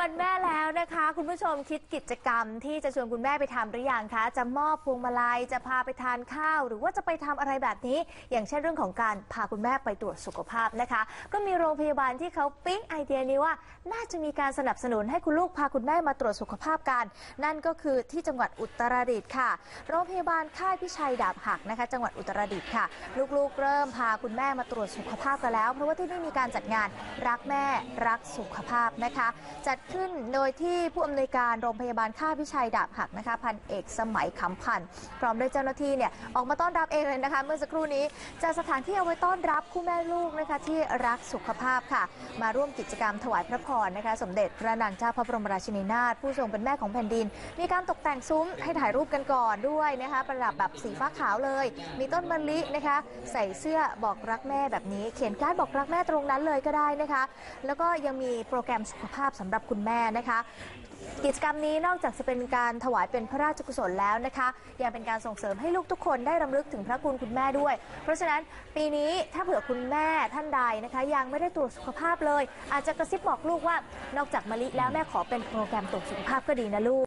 วันแม่แล้วนะคะ คุณผู้ชมคิดกิจกรรมที่จะชวนคุณแม่ไปทำหรือยังคะ จะมอบพวงมาลัยจะพาไปทานข้าว หรือว่าจะไปทำอะไรแบบนี้ อย่างเช่นเรื่องของการพาคุณแม่ไปตรวจสุขภาพนะคะ ก็มีโรงพยาบาลที่เขาปิ๊งไอเดียนี้ว่า น่าจะมีการสนับสนุนให้คุณลูกพาคุณแม่มาตรวจสุขภาพกัน นั่นก็คือที่จังหวัดอุตรดิตถ์ค่ะ โรงพยาบาลค่ายพิชัยดาบหักนะคะ จังหวัดอุตรดิตถ์ค่ะ ลูกๆ เริ่มพาคุณแม่มาตรวจสุขภาพกันแล้ว เพราะว่าที่นี่มีการจัดงานรักแม่รักสุขภาพนะคะจัดขึ้นโดยที่ผู้อำนวยการโรงพยาบาลค่าพิชัยดาบหักนะคะพันเอกสมัยขำพันธ์พร้อมด้วยเจ้าหน้าที่เนี่ยออกมาต้อนรับเองเลยนะคะ เมื่อสักครู่นี้จัดสถานที่เอาไว้ต้อนรับคู่แม่ลูกนะคะที่รักสุขภาพค่ะ มาร่วมกิจกรรมถวายพระพรนะคะ สมเด็จพระนางเจ้าพระบรมราชินีนาถผู้ทรงเป็นแม่ของแผ่นดิน มีการตกแต่งซุ้มให้ถ่ายรูปกันก่อนด้วยนะคะประดับแบบสีฟ้าขาวเลย มีต้นมะลินะคะ ใส่เสื้อบอกรักแม่แบบนี้ เขียนการ์ดบอกรักแม่ตรงนั้นเลยก็ได้นะคะ แล้วก็ยังมีโปรแกรมสุขภาพสำหรับคุณคุณแม่นะคะ กิจกรรมนี้นอกจากจะเป็นการถวายเป็นพระราชกุศลแล้วนะคะยังเป็นการส่งเสริมให้ลูกทุกคนได้รำลึกถึงพระคุณคุณแม่ด้วย เพราะฉะนั้นปีนี้ถ้าเผื่อคุณแม่ท่านใดนะคะ ยังไม่ได้ตรวจสุขภาพเลย อาจจะกระซิบบอกลูกว่านอกจากมะลิแล้วแม่ขอเป็นโปรแกรมตรวจสุขภาพก็ดีนะลูก